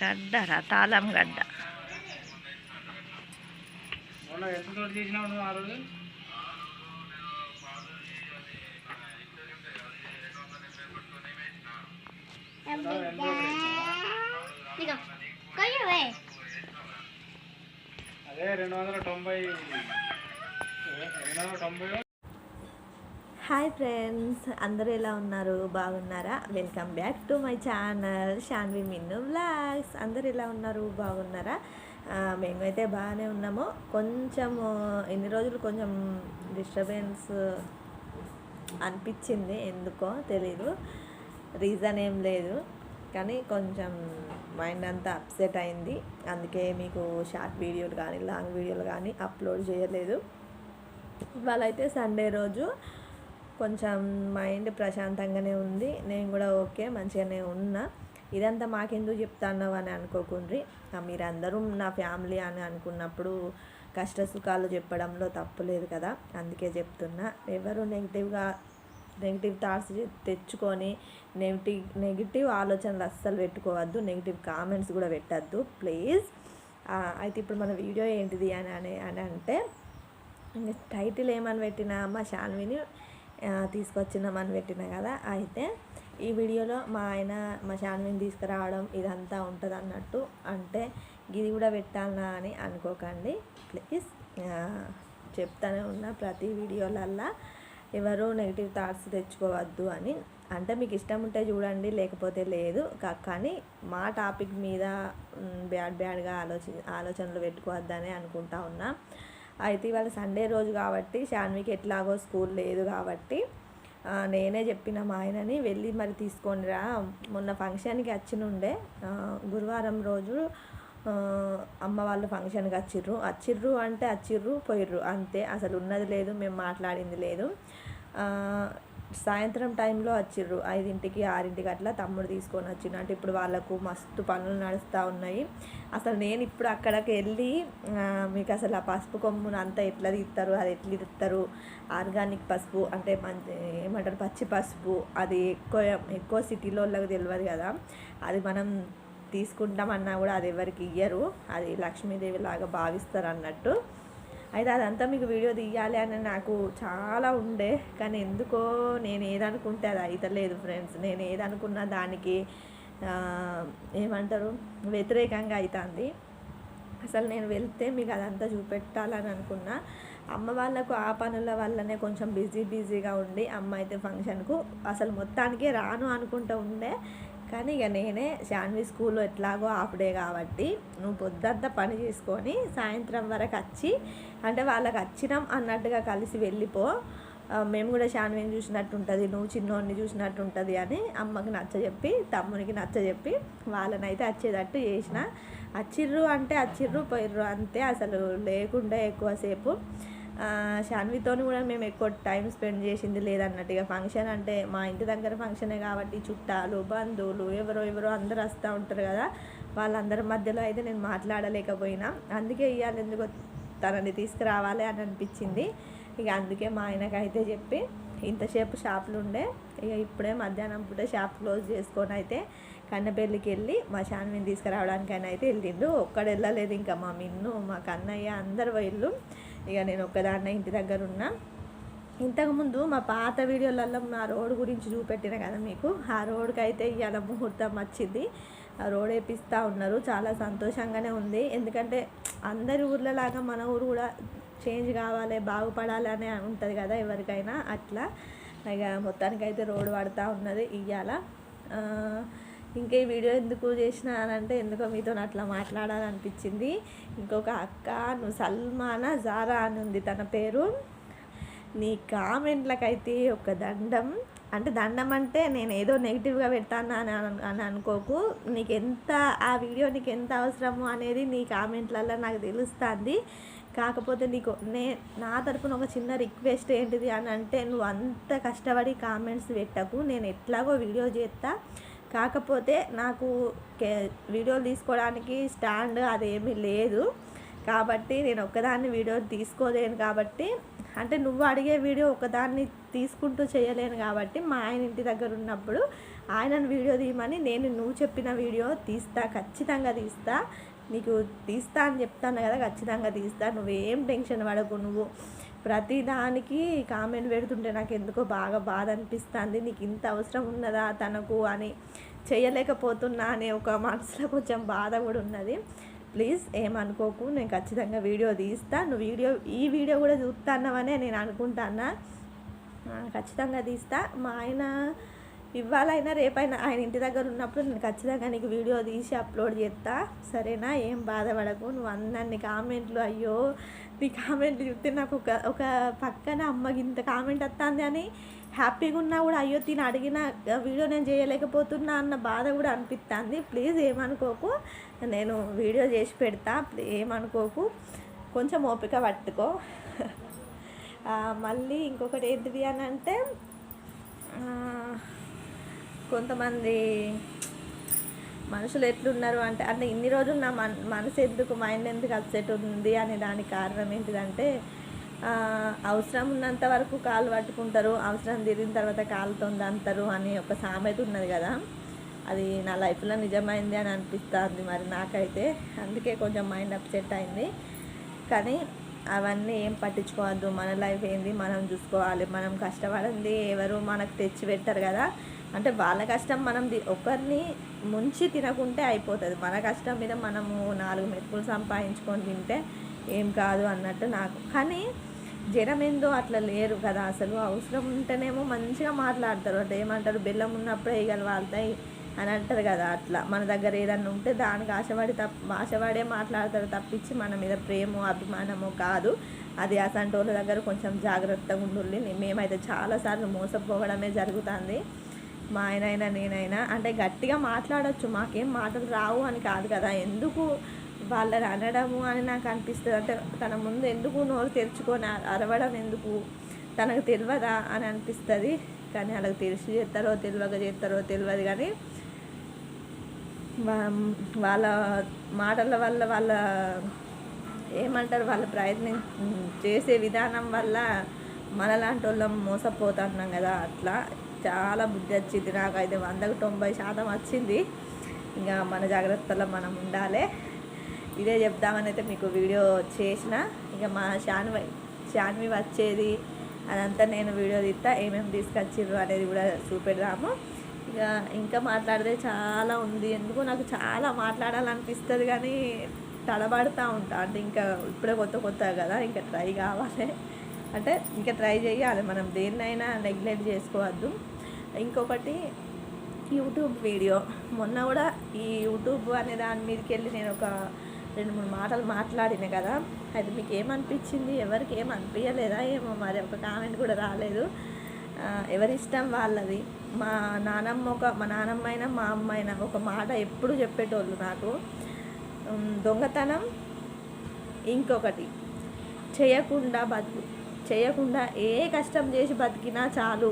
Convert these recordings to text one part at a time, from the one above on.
గడ్డ రా తాళం గడ్డ. అదే రెండు వందల తొంభై రెండు వందల తొంభై హాయ్ ఫ్రెండ్స్ అందరూ ఎలా ఉన్నారు? బాగున్నారా? Welcome back to my channel Shanvi Minnu blogs అందరూ ఎలా ఉన్నారు? బాగున్నారా? మేము మేమైతే బాగానే ఉన్నాము. కొంచెము ఎన్ని రోజులు కొంచెం డిస్టర్బెన్స్ అనిపించింది. ఎందుకో తెలీదు. రీజన్ ఏం లేదు. కానీ కొంచెం మైండ్ అంతా అప్సెట్ అయింది. అందుకే మీకు షార్ట్ వీడియోలు కానీ లాంగ్ వీడియోలు కానీ అప్లోడ్ చేయలేదు. ఇవాళ అయితే సండే రోజు. కొంచెం మైండ్ ప్రశాంతంగానే ఉంది. నేను కూడా ఓకే మంచిగానే ఉన్నా. ఇదంతా మాకెందుకు చెప్తాన్నావు అని అనుకోకుండ్రి. మీరందరూ నా ఫ్యామిలీ అని అనుకున్నప్పుడు కష్ట సుఖాలు చెప్పడంలో తప్పు లేదు కదా అందుకే చెప్తున్నా. ఎవరు నెగిటివ్గా నెగిటివ్ థాట్స్ తెచ్చుకొని నెగిటివ్ నెగిటివ్ ఆలోచనలు అస్సలు పెట్టుకోవద్దు నెగిటివ్ కామెంట్స్ కూడా పెట్టద్దు. ప్లీజ్. అయితే ఇప్పుడు మన వీడియో ఏంటిది అని అని అంటే టైటిల్ ఏమని పెట్టినా మా శాన్విని తీసుకొచ్చిన తీసుకొచ్చినామని పెట్టినా కదా. అయితే ఈ వీడియోలో మా ఆయన మా షాన్విని తీసుకురావడం ఇదంతా ఉంటుంది అన్నట్టు అంటే ఇది కూడా పెట్టాలనా అని అనుకోకండి. ప్లీజ్ చెప్తానే ఉన్న ప్రతి వీడియోలల్లా ఎవరు నెగిటివ్ థాట్స్ తెచ్చుకోవద్దు అని. అంటే మీకు ఇష్టం ఉంటే చూడండి లేకపోతే లేదు. కా- కానీ మా టాపిక్ మీద బ్యాడ్ బ్యాడ్గా ఆలోచి ఆలోచనలు పెట్టుకోవద్దని అనుకుంటా ఉన్నా. అయితే ఇవాళ సండే రోజు కాబట్టి శాన్వికి ఎట్లాగో స్కూల్ లేదు కాబట్టి నేనే చెప్పిన మా ఆయనని వెళ్ళి మరి తీసుకొనిరా మొన్న ఫంక్షన్కి వచ్చినుండే గురువారం రోజు అమ్మ వాళ్ళు ఫంక్షన్కి వచ్చిర్రు. వచ్చిర్రు అంటే వచ్చిర్రు పోయిర్రు. అంతే. అసలు ఉన్నది లేదు మేము మాట్లాడింది లేదు. సాయంత్రం టైంలో వచ్చిర్రు. ఐదింటికి ఆరింటికి అట్లా తమ్ముడు తీసుకొని వచ్చిండు. అంటే ఇప్పుడు వాళ్ళకు మస్తు పనులు నడుస్తూ ఉన్నాయి. అసలు నేను ఇప్పుడు అక్కడికి వెళ్ళి మీకు అసలు ఆ పసుపు కొమ్మును అంతా ఎట్లా తీస్తారు? అది ఎట్లా తీస్తారు? ఆర్గానిక్ పసుపు అంటే మంచి ఏమంటారు? పచ్చి పసుపు. అది ఎక్కువ ఎక్కువ సిటీలో వాళ్ళకి తెలియదు కదా. అది మనం తీసుకుంటామన్నా కూడా అది ఎవరికి ఇయ్యరు. అది లక్ష్మీదేవి లాగా భావిస్తారు అన్నట్టు. అయితే అదంతా మీకు వీడియో తీయాలి అని నాకు చాలా ఉండే. కానీ ఎందుకో నేను ఏదనుకుంటే అది అవుతలేదు ఫ్రెండ్స్. నేను ఏదనుకున్నా దానికి ఏమంటారు వ్యతిరేకంగా అవుతుంది అసలు నేను వెళ్తే మీకు అదంతా చూపెట్టాలని అనుకున్నా. అమ్మ వాళ్ళకు ఆ పనుల వల్లనే కొంచెం బిజీ బిజీగా ఉండి అమ్మ అయితే ఫంక్షన్కు అసలు మొత్తానికి రాను అనుకుంటూ ఉండే. కానీ ఇక నేనే శాన్వి స్కూల్లో ఎట్లాగో హాఫ్ డే కాబట్టి నువ్వు పొద్దంతా పని చేసుకొని సాయంత్రం వరకు వచ్చి అంటే వాళ్ళకి వచ్చినాం అన్నట్టుగా కలిసి వెళ్ళిపో. మేము కూడా శాన్విని చూసినట్టు ఉంటుంది నువ్వు చిన్నోడిని చూసినట్టు ఉంటుంది అని అమ్మకి నచ్చజెప్పి తమ్మునికి నచ్చజెప్పి వాళ్ళని అయితే వచ్చేటట్టు చేసిన. వచ్చిర్రు అంటే వచ్చిర్రు పోయిర్రు అంతే. అసలు లేకుండా ఎక్కువసేపు షాన్వితోని శాన్వితోని కూడా మేము ఎక్కువ టైం స్పెండ్ చేసింది లేదన్నట్టు ఇక ఫంక్షన్ అంటే మా ఇంటి దగ్గర ఫంక్షనే కాబట్టి చుట్టాలు బంధువులు ఎవరో ఎవరో అందరూ వస్తూ ఉంటారు కదా. వాళ్ళందరి మధ్యలో అయితే నేను మాట్లాడలేకపోయినా. అందుకే ఇవాళ ఎందుకో తనని తీసుకురావాలి అని అనిపించింది. ఇక అందుకే మా ఆయనకైతే చెప్పి ఇంతసేపు షాపులు ఉండే. ఇక ఇప్పుడే మధ్యాహ్నం పూట షాప్ క్లోజ్ చేసుకొని అయితే కన్నపల్లికి వెళ్ళి మా శాన్విని తీసుకురావడానికైనా అయితే వెళ్ళిండు. ఒక్కడ వెళ్ళలేదు. ఇంకా మా మిన్ను మా కన్నయ్య అందరు వెళ్ళు ఇక నేను ఒక్కదాన్నే ఇంటి దగ్గర ఉన్నా. ఇంతకుముందు మా పాత వీడియోలలో మా రోడ్ గురించి చూపెట్టిన కదా మీకు? ఆ రోడ్కి అయితే ఇవాళ ముహూర్తం వచ్చింది. ఆ రోడ్ వేపిస్తూ ఉన్నారు. చాలా సంతోషంగానే ఉంది. ఎందుకంటే అందరి ఊర్లలాగా మన ఊరు కూడా చేంజ్ కావాలి బాగుపడాలి అని ఉంటుంది కదా ఎవరికైనా అట్లా. ఇక మొత్తానికైతే రోడ్ పడుతూ ఉన్నది ఇవాళ ఇంకా ఈ వీడియో ఎందుకు చేసిన అంటే ఎందుకో మీతో అట్లా మాట్లాడాలనిపించింది. ఇంకొక అక్క నువ్వు సల్మానా జారా అని ఉంది తన పేరు. నీ కామెంట్లకైతే ఒక దండం. అంటే దండం అంటే నేను ఏదో నెగిటివ్గా పెడతాను అని అని అనుకోకు. నీకు ఎంత ఆ వీడియో నీకు ఎంత అవసరము అనేది నీ కామెంట్లలో నాకు తెలుస్తుంది. కాకపోతే నీకు నే నా తరపున ఒక చిన్న రిక్వెస్ట్ ఏంటిది అని అంటే నువ్వు అంత కష్టపడి కామెంట్స్ పెట్టకు. నేను ఎట్లాగో వీడియో చేస్తా కాకపోతే నాకు కే- వీడియోలు తీసుకోవడానికి స్టాండ్ అదేమీ లేదు. కాబట్టి నేను ఒక్కదాన్ని వీడియో తీసుకోలేను కాబట్టి అంటే నువ్వు అడిగే వీడియో ఒకదాన్ని తీసుకుంటూ చేయలేను కాబట్టి మా ఆయన ఇంటి దగ్గర ఉన్నప్పుడు ఆయనను వీడియో తీయమని నేను నువ్వు చెప్పిన వీడియో తీస్తా ఖచ్చితంగా తీస్తా. నీకు తీస్తా అని చెప్తాను కదా ఖచ్చితంగా తీస్తా. నువ్వేం టెన్షన్ పడకు నువ్వు. ప్రతి దానికి కామెంట్ పెడుతుంటే నాకు ఎందుకో బాగా బాధ అనిపిస్తుంది నీకు ఇంత అవసరం ఉన్నదా తనకు అని చేయలేకపోతున్నా అనే ఒక మనసులో కొంచెం బాధ కూడా ఉన్నది. ప్లీజ్ ఏమనుకోకు నేను ఖచ్చితంగా వీడియో తీస్తా నువ్వు వీడియో ఈ వీడియో కూడా చూస్తానవనే నేను అనుకుంటానా ఖచ్చితంగా తీస్తా. మా ఆయన ఇవ్వాలైనా రేపైనా ఆయన ఇంటి దగ్గర ఉన్నప్పుడు నేను ఖచ్చితంగా నీకు వీడియో తీసి అప్లోడ్ చేస్తా. సరేనా? ఏం బాధపడకు నువ్వు అందరినీ కామెంట్లు అయ్యో నీ కామెంట్లు చూస్తే నాకు ఒక ఒక పక్కన అమ్మకి ఇంత కామెంట్ వస్తుంది అని హ్యాపీగా ఉన్నా కూడా అయ్యో తిని అడిగిన వీడియో నేను చేయలేకపోతున్నా అన్న బాధ కూడా అనిపిస్తుంది. ప్లీజ్ ఏమనుకోకు నేను వీడియో చేసి పెడతా ఏమనుకోకు కొంచెం ఓపిక పట్టుకో. మళ్ళీ ఇంకొకటి ఏంటిది అని అంటే కొంతమంది మనుషులు ఎట్లున్నారు అంటే అంటే ఇన్ని రోజులు నా మన మనసు ఎందుకు మైండ్ ఎందుకు అప్సెట్ ఉంది అనే దానికి కారణం ఏంటిదంటే అవసరం ఉన్నంత వరకు కాలు పట్టుకుంటారు అవసరం తిరిగిన తర్వాత కాలుతో అంటారు అని ఒక సామెత ఉన్నది కదా. అది నా లైఫ్లో నిజమైంది అని అనిపిస్తుంది మరి నాకైతే. అందుకే కొంచెం మైండ్ అప్సెట్ అయింది. కానీ అవన్నీ ఏం పట్టించుకోవద్దు. మన లైఫ్ ఏంది? మనం చూసుకోవాలి. మనం కష్టపడింది ఎవరు? మనకు తెచ్చి పెట్టరు కదా. అంటే వాళ్ళ కష్టం మనం ఒకరిని ముంచి తినకుంటే అయిపోతుంది. మన కష్టం మీద మనము నాలుగు మెతుకులు సంపాదించుకొని తింటే ఏం కాదు అన్నట్టు నాకు. కానీ జనం ఏందో అట్లా లేరు కదా అసలు. అవసరం ఉంటేనేమో మంచిగా మాట్లాడతారు. అంటే ఏమంటారు? బెల్లం ఉన్నప్పుడే ఈగలు వాళ్తాయి అని అంటారు కదా అట్లా. మన దగ్గర ఏదన్నా ఉంటే దానికి ఆశపడి తప్ప ఆశపడే మాట్లాడతారు తప్పించి మన మీద ప్రేమ అభిమానము కాదు. అది అసంటి వాళ్ళ దగ్గర కొంచెం జాగ్రత్తగా ఉండాలి మేమైతే చాలాసార్లు మోసపోవడమే జరుగుతుంది. మా ఆయన అయినా నేనైనా అంటే గట్టిగా మాట్లాడచ్చు. మాకేం మాటలు రావు అని కాదు కదా. ఎందుకు వాళ్ళని అనడము అని నాకు అనిపిస్తుంది. అంటే తన ముందు ఎందుకు నోరు తెరుచుకొని అరవడం ఎందుకు? తనకు తెలియదా అని అనిపిస్తుంది. కానీ వాళ్ళకి తెలిసి చేస్తారో తెలియక చేస్తారో తెలియదు కానీ వాళ్ళ మాటల వల్ల వాళ్ళ ఏమంటారు? వాళ్ళు ప్రయత్నం చేసే విధానం వల్ల మనలాంటి వాళ్ళం మోసపోతున్నాం కదా. అట్లా చాలా బుద్ధి వచ్చింది. నాకైతే వందకు తొంభై శాతం వచ్చింది. ఇంకా మన జాగ్రత్తలో మనం ఉండాలి. ఇదే చెప్దామని అయితే మీకు వీడియో చేసిన. ఇంకా మా శాన్వి శాన్వి వచ్చేది. అదంతా నేను వీడియో తీస్తా ఏమేమి తీసుకొచ్చిర్రు అనేది కూడా చూపెడదాము. ఇక ఇంకా మాట్లాడితే చాలా ఉంది. ఎందుకు నాకు చాలా మాట్లాడాలనిపిస్తుంది కానీ తడబడుతూ ఉంటా. అంటే ఇంకా ఇప్పుడే కొత్త కొత్త కదా ఇంకా ట్రై కావాలి. అంటే ఇంకా ట్రై చేయాలి మనం దేన్నైనా నెగ్లెక్ట్ చేసుకోవద్దు. ఇంకొకటి యూట్యూబ్ వీడియో. మొన్న కూడా ఈ యూట్యూబ్ అనే దాని మీదకి వెళ్ళి నేను ఒక రెండు మూడు మాటలు మాట్లాడిన కదా. అది మీకు ఏమనిపించింది? ఎవరికి ఏం అనిపించలేదా ఏమో? మరి ఒక కామెంట్ కూడా రాలేదు. ఎవరిష్టం వాళ్ళది? మా నానమ్మ ఒక మా నానమ్మ అయినా మా అమ్మ అయినా ఒక మాట ఎప్పుడు చెప్పేటోళ్ళు నాకు. దొంగతనం. ఇంకొకటి చేయకుండా బతుకు. చేయకుండా ఏ కష్టం చేసి బతికినా చాలు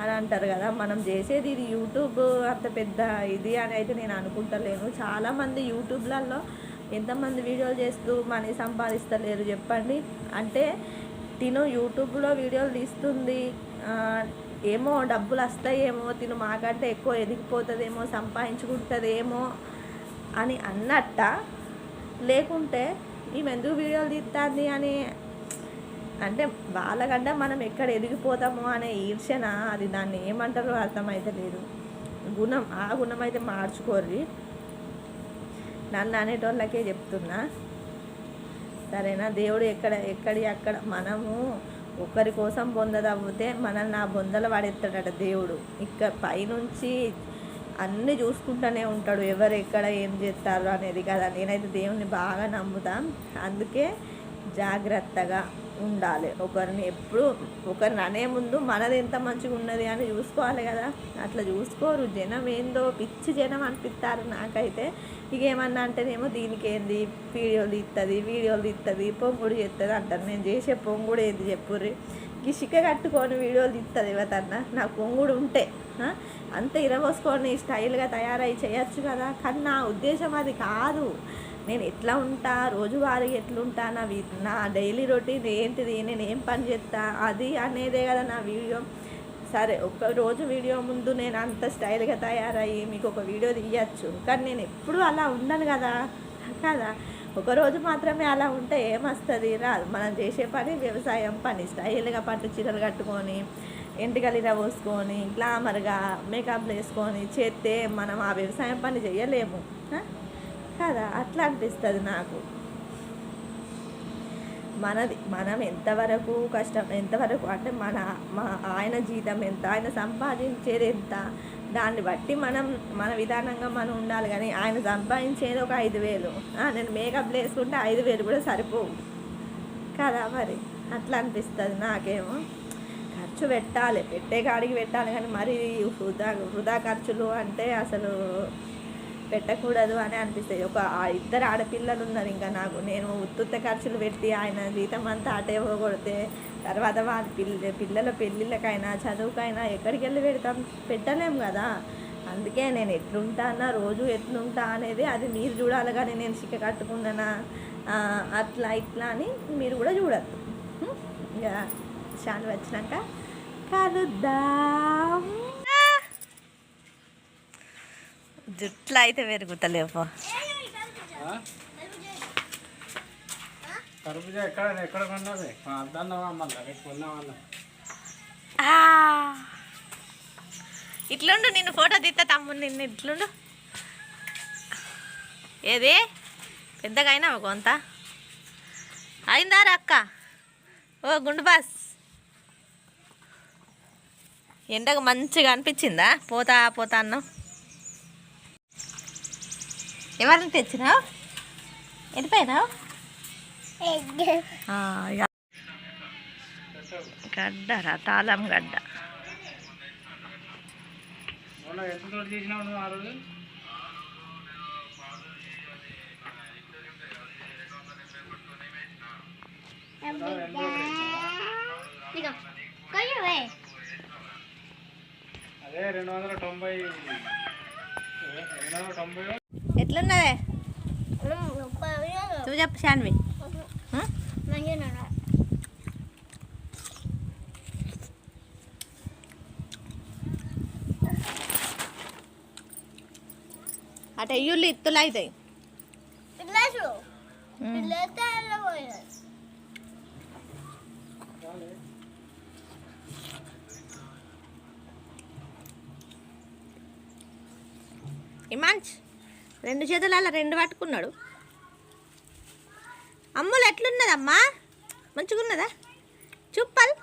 అని అంటారు కదా. మనం చేసేది ఇది యూట్యూబ్ అంత పెద్ద ఇది అని అయితే నేను అనుకుంటలేను. చాలామంది యూట్యూబ్లలో ఎంతమంది వీడియోలు చేస్తూ మనీ సంపాదిస్తలేరు చెప్పండి. అంటే తిను యూట్యూబ్లో వీడియోలు తీస్తుంది. ఏమో డబ్బులు వస్తాయేమో తిను మాకంటే ఎక్కువ ఎదిగిపోతుందేమో సంపాదించుకుంటుందేమో అని అన్నట్ట. లేకుంటే ఈమె ఎందుకు వీడియోలు తీస్తుంది అని అంటే వాళ్ళకంటే మనం ఎక్కడ ఎదిగిపోతామో అనే ఈర్షణ అది దాన్ని ఏమంటారో అర్థమైతే లేదు. గుణం ఆ గుణం అయితే మార్చుకోర్రి. నన్ను అనేటోళ్ళకే చెప్తున్నా. సరేనా? దేవుడు ఎక్కడ ఎక్కడి అక్కడ మనము ఒకరి కోసం పొందదవ్వితే మనల్ని ఆ బొందలు పడేస్తాడట దేవుడు. ఇక్కడ పైనుంచి అన్నీ చూసుకుంటూనే ఉంటాడు. ఎవరు ఎక్కడ ఏం చేస్తారు అనేది కదా. నేనైతే దేవుణ్ణి బాగా నమ్ముతాం. అందుకే జాగ్రత్తగా ఉండాలి. ఒకరిని ఎప్పుడు ఒకరిని అనే ముందు మనది ఎంత మంచిగా ఉన్నది అని చూసుకోవాలి కదా. అట్లా చూసుకోరు. జనం ఏందో పిచ్చి జనం అనిపిస్తారు నాకైతే. ఇక ఏమన్నా అంటేనేమో దీనికి ఏంది వీడియోలు ఇస్తుంది వీడియోలు ఇస్తుంది పొంగుడు చేస్తుంది అంటారు. నేను చేసే పొంగుడు ఏంది చెప్పుర్రి? గిషిక కట్టుకొని వీడియోలు ఇస్తుంది ఎవరన్నా నాకు పొంగుడు ఉంటే అంత ఇరవోసుకొని స్టైల్గా తయారై చేయొచ్చు కదా. కానీ నా ఉద్దేశం అది కాదు. నేను ఎట్లా ఉంటా? రోజువారీ ఎట్లుంటా? నా నా డైలీ రొటీన్ ఏంటిది? నేను ఏం పని చేస్తా అది అనేదే కదా నా వీడియో. సరే ఒక రోజు వీడియో ముందు నేను అంత స్టైల్గా తయారయ్యి మీకు ఒక వీడియో తీయచ్చు. కానీ నేను ఎప్పుడూ అలా ఉండను కదా? కదా? ఒకరోజు మాత్రమే అలా ఉంటే ఏమొస్తుంది? రాదు. మనం చేసే పని వ్యవసాయం పని. స్టైల్గా పట్టు చీరలు కట్టుకొని ఎంటికలిరా పోసుకొని గ్లామర్గా మేకప్లు వేసుకొని చేస్తే మనం ఆ వ్యవసాయం పని చేయలేము. కదా అట్లా అనిపిస్తుంది నాకు. మనది మనం ఎంతవరకు కష్టం ఎంతవరకు అంటే మన మా ఆయన జీతం ఎంత ఆయన సంపాదించేది ఎంత దాన్ని బట్టి మనం మన విధానంగా మనం ఉండాలి. కానీ ఆయన సంపాదించేది ఒక ఐదు వేలు. నేను మేకప్ వేసుకుంటే ఐదు వేలు కూడా సరిపోవు. కదా మరి? అట్లా అనిపిస్తుంది నాకేమో. ఖర్చు పెట్టాలి పెట్టే కాడికి పెట్టాలి. కానీ మరి వృధా వృధా ఖర్చులు అంటే అసలు పెట్టకూడదు అని అనిపిస్తుంది ఒక ఇద్దరు ఆడపిల్లలు ఉన్నారు ఇంకా నాకు. నేను ఉత్తుత్త ఖర్చులు పెట్టి ఆయన జీతం అంతా అటే కొడితే తర్వాత వాళ్ళ పిల్ల పిల్లల పెళ్ళిళ్ళకైనా చదువుకైనా ఎక్కడికి వెళ్ళి పెడతాం? పెట్టలేం కదా. అందుకే నేను ఎట్లుంటానా రోజు ఎట్లుంటా అనేది అది మీరు చూడాలి కానీ నేను చిక్క కట్టుకున్నానా అట్లా ఇట్లా అని మీరు కూడా చూడద్దు. ఇంకా ఇక వచ్చినాక కలుద్దాం. జుట్లు అయితే ఎక్కడ ఎక్కడ కొన్నది? కొన్నామన్నా. ఇట్లుండు నిన్ను ఫోటో తీస్తా తమ్ముడు నిన్ను ఇట్లుండు. ఏది? పెద్దగా అయినావా కొంత అయిందారా అక్క? ఓ గుండు బాస్. ఎండకు మంచిగా అనిపించిందా? పోతా పోతా అన్నావు. ఎవరిని తెచ్చినావు? ఎడిపోయినావు గడ్డరా తాళం గడ్డ. అదే రెండు వందల తొంభై రెండు వందల తొంభై ఎట్లున్నదే నువ్వు చెప్పు శాన్వి ఆ? అటు అయ్యుళ్ళు ఇత్తులు అవుతాయి ఇమాంచ్ రెండు చేతులలో రెండు పట్టుకున్నాడు. అమ్ములు ఎట్లున్నదమ్మా? మంచిగున్నదా? చూప్పల్.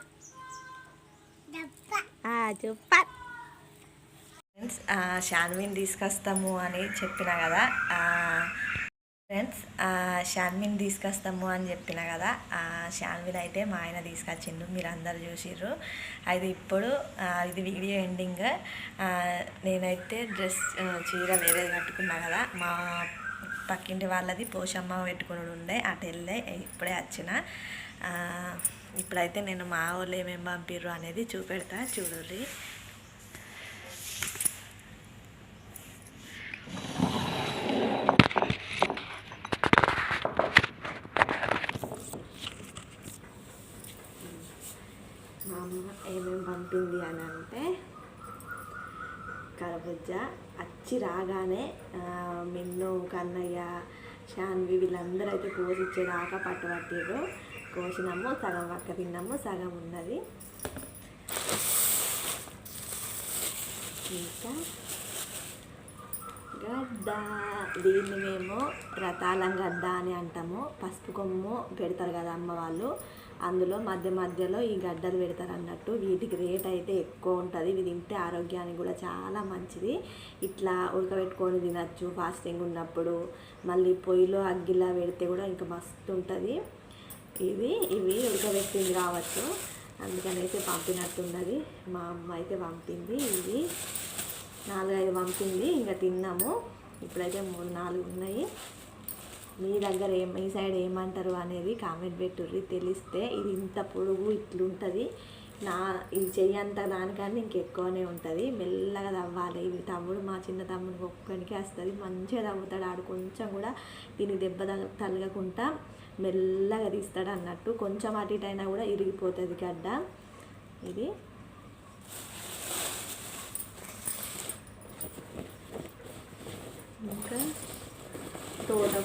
చూప్పల్. ఫ్రెండ్స్ షాన్విన్ తీసుకొస్తాము అని చెప్పిన కదా ఫ్రెండ్స్ షాన్విన్ తీసుకొస్తాము అని చెప్పిన కదా ఆ, షాన్విన్ అయితే మా ఆయన తీసుకొచ్చిండు మీరు అందరు చూసిర్రు. అది ఇప్పుడు ఇది వీడియో ఎండింగ్ నేనైతే డ్రెస్ చీర వేరే కట్టుకున్నా కదా మా పక్కింటి వాళ్ళది పోషమ్మ పెట్టుకుని ఉండే అటు వెళ్ళే ఇప్పుడే వచ్చిన. ఇప్పుడైతే నేను మా వాళ్ళు ఏమేమి పంపిర్రు అనేది చూపెడతా చూడండి మా అమ్మ ఏమేమి పంపింది అని అంటే కరబుజ్జ అచ్చి రాగానే మిన్ను కన్నయ్య శాన్వి వీళ్ళందరూ అయితే కోసిచ్చేదాకా పట్టుబట్టారు కోసినాము సగం పక్క తిన్నాము సగం ఉన్నది. ఇంకా గడ్డ. దీన్ని మేము రతాళం గడ్డ అని అంటాము. పసుపు కొమ్ము పెడతారు కదా అమ్మ వాళ్ళు. అందులో మధ్య మధ్యలో ఈ గడ్డలు పెడతారు అన్నట్టు వీటికి రేట్ అయితే ఎక్కువ ఉంటుంది. ఇవి తింటే ఆరోగ్యానికి కూడా చాలా మంచిది. ఇట్లా ఉడకబెట్టుకొని తినచ్చు ఫాస్టింగ్ ఉన్నప్పుడు. మళ్ళీ పొయ్యిలో అగ్గిలా పెడితే కూడా ఇంకా మస్తు ఉంటుంది. ఇవి ఇవి ఉడకబెట్టింది కావచ్చు. అందుకనైతే పంపినట్టున్నది. మా అమ్మ అయితే పంపింది ఇది నాలుగైదు పంపింది. ఇంకా తిన్నాము. ఇప్పుడైతే మూడు నాలుగు ఉన్నాయి. మీ దగ్గర ఏం మీ సైడ్ ఏమంటారు అనేది కామెంట్ పెట్టుర్రి తెలిస్తే ఇది ఇంత పొడుగు ఇట్లుంటుంది. నా ఇది చెయ్యంత దానికన్నా ఇంకెక్కువనే ఉంటుంది. మెల్లగా తవ్వాలి. ఇది తమ్ముడు మా చిన్న తమ్ముడికి ఒక్కడికి వస్తుంది. మంచిగా తవ్వుతాడు. ఆడు కొంచెం కూడా దీనికి దెబ్బ తగ- మెల్లగా తీస్తాడు అన్నట్టు కొంచెం అటు ఇటు అయినా కూడా ఇరిగిపోతుంది గడ్డ. ఇది ఇంకా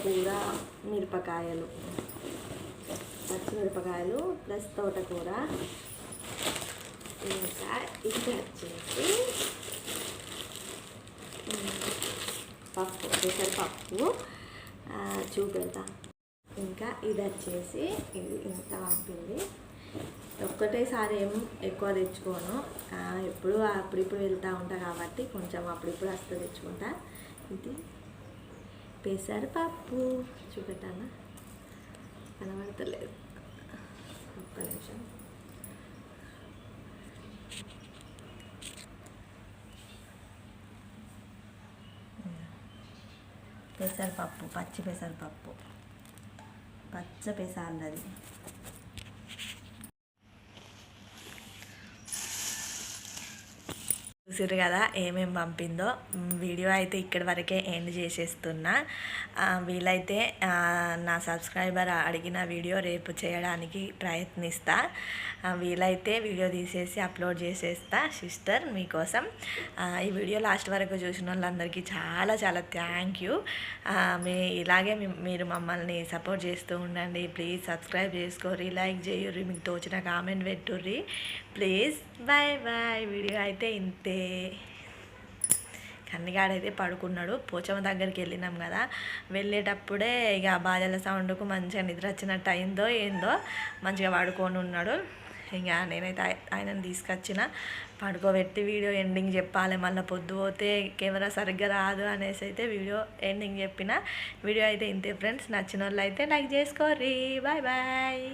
తోటకూర మిరపకాయలు. పచ్చిమిరపకాయలు ప్లస్ తోటకూర. ఇంకా ఇది వచ్చేసి పప్పు పెసరపప్పు పప్పు చూపెడతా. ఇంకా ఇది వచ్చేసి ఇది ఇంత పంపింది ఒక్కటేసారి ఏం ఎక్కువ తెచ్చుకోను. ఎప్పుడు అప్పుడిప్పుడు వెళ్తూ ఉంటా కాబట్టి కొంచెం అప్పుడిప్పుడు వస్తే తెచ్చుకుంటా. ఇది పెసరపప్పు చూపెట్టానా కనబడతలేదు. ఒక్క నిమిషం. పెసరపప్పు పచ్చి పెసరపప్పు. పచ్చ పెసాలది చూసారు కదా ఏమేమి పంపిందో వీడియో అయితే ఇక్కడి వరకే ఎండ్ చేసేస్తున్నా. వీలైతే నా సబ్స్క్రైబర్ అడిగిన వీడియో రేపు చేయడానికి ప్రయత్నిస్తా. వీలైతే వీడియో తీసేసి అప్లోడ్ చేసేస్తా సిస్టర్ మీకోసం. ఈ వీడియో లాస్ట్ వరకు చూసిన వాళ్ళందరికీ చాలా చాలా థ్యాంక్ యూ. మీ ఇలాగే మీరు మమ్మల్ని సపోర్ట్ చేస్తూ ఉండండి. ప్లీజ్ సబ్స్క్రైబ్ చేసుకోరి లైక్ చేయుర్రి మీకు తోచిన comment పెట్టుర్రి. Please bye bye. Video అయితే ఇంతే. కన్నిగాడైతే పడుకున్నాడు. పోచమ్మ దగ్గరికి వెళ్ళినాం కదా. వెళ్ళేటప్పుడే ఇక బాజల సౌండ్కు మంచిగా నిద్ర వచ్చినట్టు అయిందో ఏందో మంచిగా పడుకొని ఉన్నాడు. ఇంకా నేనైతే ఆయనను తీసుకొచ్చిన. పడుకోబెట్టి వీడియో ఎండింగ్ చెప్పాలి. మళ్ళీ పొద్దు పోతే కెమెరా సరిగ్గా రాదు అనేసి అయితే వీడియో ఎండింగ్ చెప్పిన. వీడియో అయితే ఇంతే ఫ్రెండ్స్. నచ్చిన వాళ్ళు అయితే లైక్ చేసుకోర్రి. Bye bye.